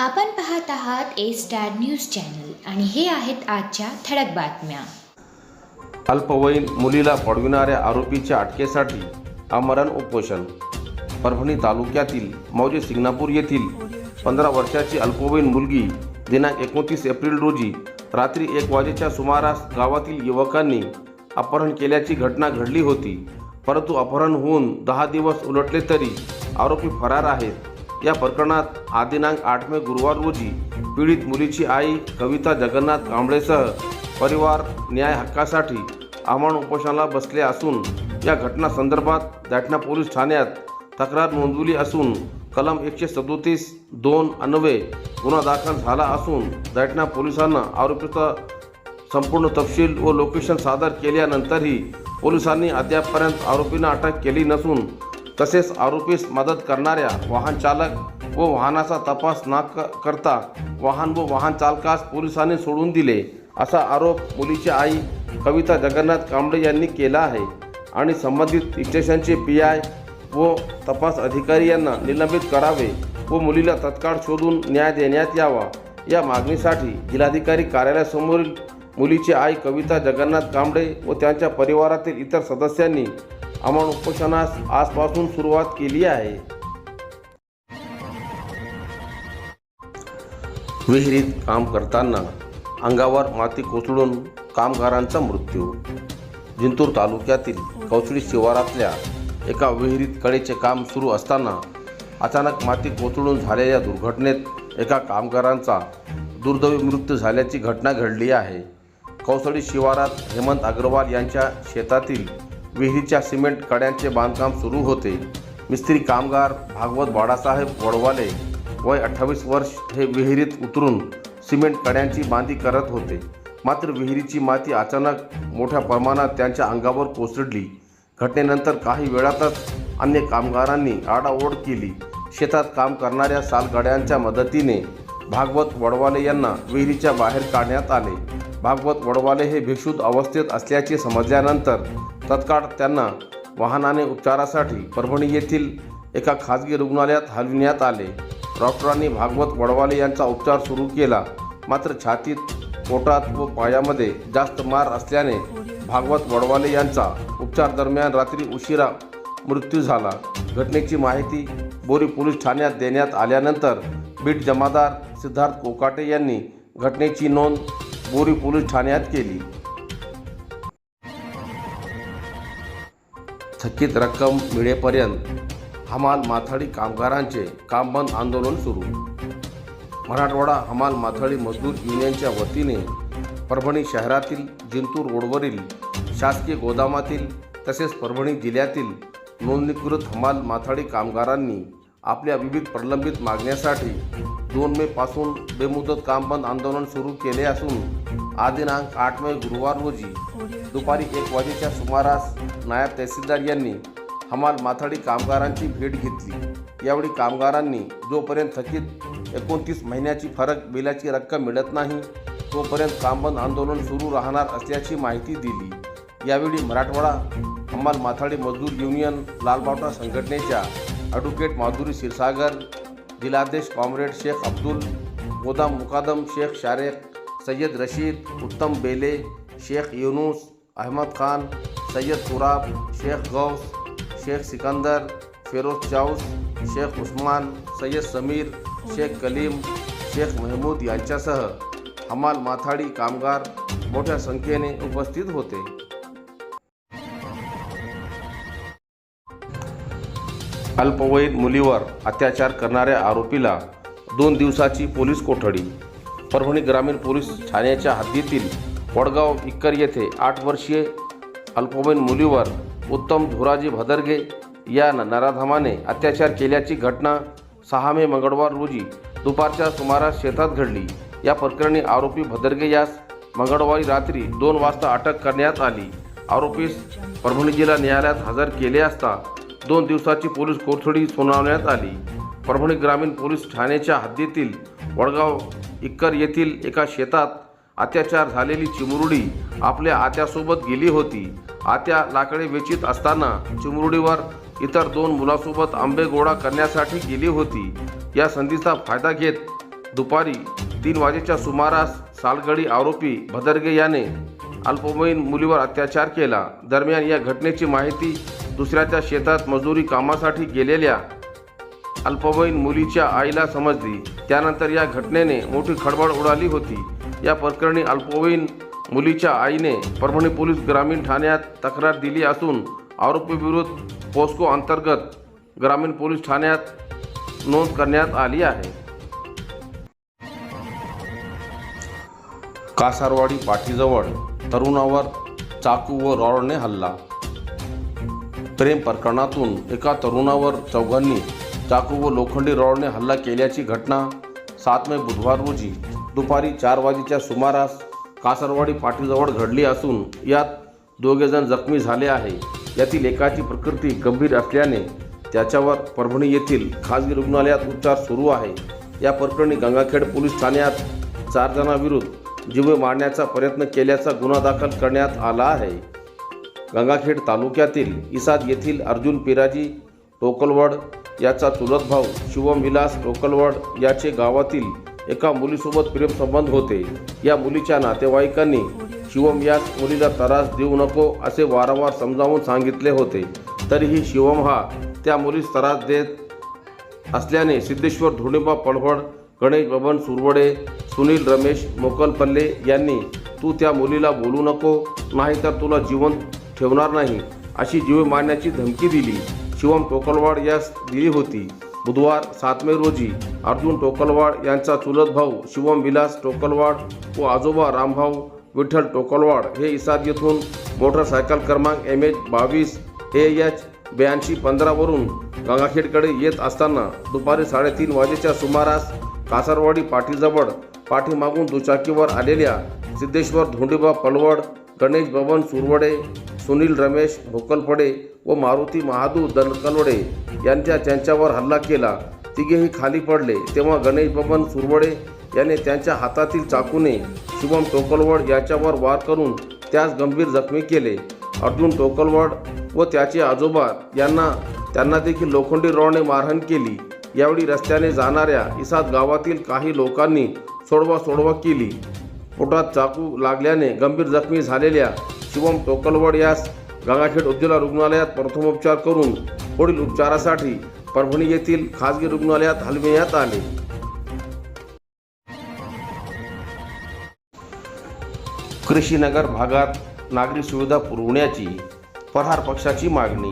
आपण पाहत आहात ए स्टार न्यूज चॅनल आणि हे आहेत आजच्या ठळक बातम्या. अल्पवयीन मुलीला पडविणाऱ्या आरोपीच्या अटकेसाठी आमरण उपोषण. परभणी तालुक्यातील मौजे सिंगणापूर येथील पंधरा वर्षाची अल्पवयीन मुलगी दिनांक एकोणतीस एप्रिल रोजी रात्री एक वाजेच्या सुमारास गावातील युवकांनी अपहरण केल्याची घटना घडली होती. परंतु अपहरण होऊन दहा दिवस उलटले तरी आरोपी फरार आहेत. या प्रकरणात आदिनांक आठ मे गुरुवार रोजी पीडित मुलीची आई कविता जगन्नाथ कांबळेसह परिवार न्याय हक्कासाठी आव्हान उपोषणाला बसले असून या घटनासंदर्भात दैठणा पोलीस ठाण्यात तक्रार नोंदवली असून कलम एकशे सदोतीस दोन अन्वये गुन्हा दाखल झाला असून दैठणा पोलिसांना आरोपीचा संपूर्ण तपशील व लोकेशन सादर केल्यानंतरही पोलिसांनी अद्यापपर्यंत आरोपींना अटक केली नसून तसेच आरोपीस मदत करणाऱ्या वाहन चालक व वाहनाचा तपास न क- करता वाहन व वाहन चालकास पोलिसांनी सोडून दिले असा आरोप मुलीची आई कविता जगन्नाथ कांबळे यांनी केला आहे. आणि संबंधित स्टेशनचे पी आय व तपास अधिकारी यांना निलंबित करावे व मुलीला तत्काळ शोधून न्याय देण्यात यावा या मागणीसाठी जिल्हाधिकारी कार्यालयासमोरील मुलीची आई कविता जगन्नाथ कांबळे व त्यांच्या परिवारातील इतर सदस्यांनी अमरण उपोषणास आजपासून सुरुवात केली आहे. विहिरीत काम करताना अंगावर माती कोसळून कामगारांचा मृत्यू. जिंतूर तालुक्यातील कौसळी शिवारातल्या एका विहिरीत कडेचे काम सुरू असताना अचानक माती कोसळून झालेल्या दुर्घटनेत एका कामगारांचा दुर्दैवी मृत्यू झाल्याची घटना घडली आहे. कौसळी शिवारात हेमंत अग्रवाल यांच्या शेतातील विहिरीच्या सिमेंट कड्यांचे बांधकाम सुरू होते. मिस्त्री कामगार भागवत बाळासाहेब वडवाले वय अठ्ठावीस वर्ष हे विहिरीत उतरून सिमेंट कड्यांची बांधी करत होते. मात्र विहिरीची माती अचानक मोठ्या प्रमाणात त्यांच्या अंगावर कोसळली. घटनेनंतर काही वेळातच अन्य कामगारांनी आडाओढ केली. शेतात काम करणाऱ्या सालगाड्यांच्या मदतीने भागवत वडवाले यांना विहिरीच्या बाहेर काढण्यात आले. भागवत वडवाले हे बेशुद्ध अवस्थेत असल्याचे समजल्यानंतर तत्काळ त्यांना वाहनाने उपचारासाठी परभणी येथील एका खाजगी रुग्णालयात हलविण्यात आले. डॉक्टरांनी भागवत वडवाले यांचा उपचार सुरू केला. मात्र छातीत पोटात व पायामध्ये जास्त मार असल्याने भागवत वडवाले यांचा उपचार दरम्यान रात्री उशिरा मृत्यू झाला. घटनेची माहिती बोरी पोलीस ठाण्यात देण्यात आल्यानंतर बीट जमादार सिद्धार्थ कोकाटे यांनी घटनेची नोंद बोरी पोलीस ठाण्यात केली. थकीत रक्कम मिळेपर्यंत हमाल माथाडी कामगारांचे काम बंद आंदोलन सुरू. मराठवाडा हमाल माथाडी मजदूर युनियनच्या वतीने परभणी शहरातील जिंतूर रोडवरील शासकीय गोदामातील तसेच परभणी जिल्ह्यातील नोंदणीकृत हमाल माथाडी कामगारांनी आपल्या विविध प्रलंबित मागण्यासाठी दोन मे पासून बेमुदत काम बंद आंदोलन सुरू केले असून आज दिनांक आठ मे गुरुवार रोजी दुपारी एक वाजेच्या सुमारास नायब तहसीलदार यांनी हमाल माथाडी कामगारांची भेट घेतली. यावेळी कामगारांनी जोपर्यंत थकीत एकोणतीस महिन्याची फरक बिलाची रक्कम मिळत नाही तोपर्यंत कामबंद आंदोलन सुरू राहणार असल्याची माहिती दिली. यावेळी मराठवाडा हमाल माथाडी मजदूर युनियन लालबावटा संघटनेच्या ॲडव्होकेट माधुरी क्षीरसागर जिल्हाध्यक्ष कॉम्रेड शेख अब्दुल गोदाम मुकादम शेख शारेख सय्यद रशीद उत्तम बेले शेख युनूस अहमद खान सय्यद सुराब शेख गौस शेख सिकंदर फिरोज चाऊस शेख उस्मान सय्यद समीर शेख कलीम शेख महमूद यांच्यासह हमाल माथाडी कामगार मोठ्या संख्येने उपस्थित होते. अल्पवयीन मुलीवर अत्याचार करणाऱ्या आरोपीला दोन दिवसाची पोलीस कोठडी. परभणी ग्रामीण पोलीस ठाण्याच्या हद्दीतील वडगाव इक्कर येथे आठ वर्षीय अल्पवयीन मुलीवर उत्तम धुराजी भदरगे या नराधमाने अत्याचार केल्याची घटना सहा मे मंगळवार रोजी दुपारच्या सुमारास शेतात घडली. या प्रकरणी आरोपी भदरगे यास मंगळवारी रात्री दोन वाजता अटक करण्यात आली. आरोपीस परभणी जिल्हा न्यायालयात हजर केले असता दोन दिवसाची पोलीस कोठडी सुनावण्यात आली. परभणी ग्रामीण पोलीस ठाण्याच्या हद्दीतील वडगाव इक्कर येथील एका शेतात अत्याचार झालेली चिमुरडी आपल्या आत्यासोबत गेली होती. आत्या लाकडे वेचित असताना चिमुरडीवर इतर दोन मुलासोबत आंबे गोळा करण्यासाठी गेली होती. या संधीचा फायदा घेत दुपारी तीन वाजेच्या सुमारास सालगडी आरोपी भदरगे याने अल्पवयीन मुलीवर अत्याचार केला. दरम्यान या घटनेची माहिती दुसऱ्याच्या शेतात मजुरी कामासाठी गेलेल्या अल्पवयीन मुलीच्या आईला समजली. त्यानंतर या घटनेने मोठी खळबळ उडाली होती. या प्रकरणी अल्पवयीन मुलीच्या आईने परभणी पोलीस ग्रामीण ठाण्यात तक्रार दिली असून आरोपीविरुद्ध पोस्को अंतर्गत ग्रामीण पोलीस ठाण्यात नोंद करण्यात आली आहे. कासारवाडी पाठीजवळ तरुणावर चाकू व रॉडने हल्ला प्रेम प्रकरणातून एका तरुणावर चौघांनी चाकू व लोखंडी रॉडने हल्ला केल्याची घटना सात मे बुधवार रोजी दुपारी चार वाजेच्या सुमारास कासरवाडी पाटीजवळ घडली असून यात दोघेजण जखमी झाले आहे. यातील एकाची प्रकृती गंभीर असल्याने त्याच्यावर परभणी येथील खाजगी रुग्णालयात उपचार सुरू आहे. या प्रकरणी गंगाखेड पोलीस ठाण्यात चार जणांविरुद्ध जीवे मारण्याचा प्रयत्न केल्याचा गुन्हा दाखल करण्यात आला आहे. गंगाखेड तालुक्यातील इसाद येथील अर्जुन पिराजी टोकलवड याचा चुलत भाऊ शिवम विलास टोकलवड याचे गावातील एका मुलीसोबत प्रेमसंबंध होते. या मुलीच्या नातेवाईकांनी शिवम यास मुलीला त्रास देऊ नको असे वारंवार समजावून सांगितले होते. तरीही शिवम हा त्या मुलीस त्रास देत असल्याने सिद्धेश्वर धोणीबा पळवड गणेश बबन सुरवडे सुनील रमेश मोकलपल्ले यांनी तू त्या मुलीला बोलू नको नाहीतर तुला जिवंत ठेवणार नाही. अशी जीव मारण्याची धमकी दिली. शिवम टोकलवाड यास दिली होती. बुधवार सात मे रोजी अर्जुन टोकलवाड यांचा चुलत भाऊ शिवम विलास टोकलवाड व आजोबा रामभाऊ विठ्ठल टोकलवाड हे इसाद येथून मोटरसायकल क्रमांक एम एच बावीस ए एच ब्याऐंशी पंधरावरून गंगाखेडकडे येत असताना दुपारी साडेतीन वाजेच्या सुमारास कासारवाडी पाठीजवळ पाठीमागून दुचाकीवर आलेल्या सिद्धेश्वर धोंडीबा पलवड गणेश बबन सुरवडे सुनील रमेश भोकलपडे व मारुती महादू दनकलवडे यांच्या त्यांच्यावर हल्ला केला. तिघेही खाली पडले. तेव्हा गणेश बबन सुरवडे याने त्यांच्या हातातील चाकूने शुभम टोकलवड याच्यावर वार करून त्यास गंभीर जखमी केले. अर्जुन टोकलवड व त्याचे आजोबा यांना त्यांना देखील लोखंडी रॉडने मारहाण केली. यावेळी रस्त्याने जाणाऱ्या इसाद गावातील काही लोकांनी सोडवा सोडवा केली. पोटात चाकू लागल्याने गंभीर जखमी झालेल्या शिवम टोकलवड यास गंगाखेड उज्ज्वला रुग्णालयात प्रथमोपचार करून पुढील उपचारासाठी परभणी येथील खासगी रुग्णालयात हलविण्यात आले. कृषीनगर भागात नागरी सुविधा पुरवण्याची प्रहार पक्षाची मागणी.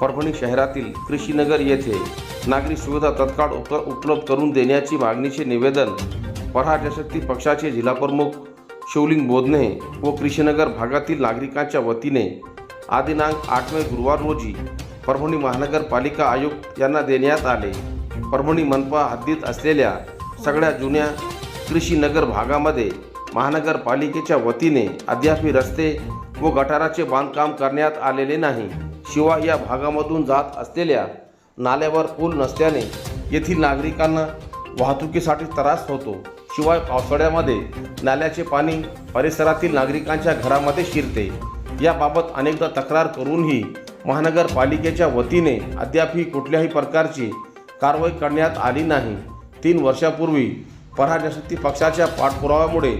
परभणी शहरातील कृषीनगर येथे नागरी सुविधा तत्काळ उप उपलब्ध करून देण्याची मागणीचे निवेदन प्रहार जनशक्ती पक्षाचे जिल्हाप्रमुख शिवलिंग बोधने व कृषीनगर भागातील नागरिकांच्या वतीने आदिनांक आठ मे गुरुवार रोजी परभणी महानगरपालिका आयुक्त यांना देण्यात आले. परभणी मनपा हद्दीत असलेल्या सगळ्या जुन्या कृषीनगर भागामध्ये महानगरपालिकेच्या वतीने अद्यापही रस्ते व गटाराचे बांधकाम करण्यात आलेले नाही. शिवाय या भागामधून जात असलेल्या नाल्यावर पूल नसल्याने येथील नागरिकांना वाहतुकीसाठी त्रास होतो. शिवाय पावसाळ्यामध्ये नाल्याचे पाणी परिसरातील नागरिकांच्या घरामध्ये शिरते. याबाबत अनेकदा तक्रार करूनही महानगरपालिकेच्या वतीने अद्यापही कुठल्याही प्रकारची कारवाई करण्यात आली नाही. तीन वर्षापूर्वी पराजशक्ती पक्षाच्या पाठपुराव्यामुळे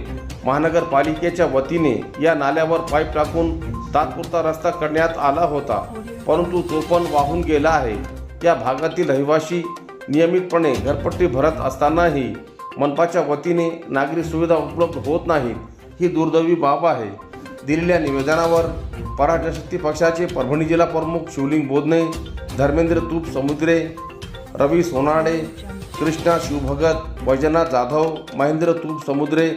महानगरपालिकेच्या वतीने या नाल्यावर पाईप टाकून तात्पुरता रस्ता करण्यात आला होता. परंतु तो पण वाहून गेला आहे. या भागातील रहिवासी नियमितपणे घरपट्टी भरत असतानाही मनपाच्या वतीने नागरी सुविधा उपलब्ध होत नाहीत ही दुर्दैवी बाब आहे. दिलेल्या निवेदनावर पराजशक्ती पक्षाचे परभणी जिल्हा प्रमुख शिवलिंग बोधने धर्मेंद्र तूप समुद्रे रवी सोनाडे कृष्णा शिवभगत वैजनाथ जाधव महेंद्र तूप समुद्रे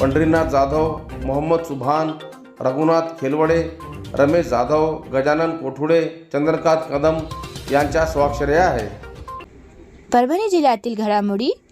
पंढरीनाथ जाधव मोहम्मद सुभान रघुनाथ खेलवडे रमेश जाधव गजानन कोठुडे चंद्रकांत कदम यांच्या स्वाक्षऱ्या आहे परभणी जिल्ह्यातील घडामोडी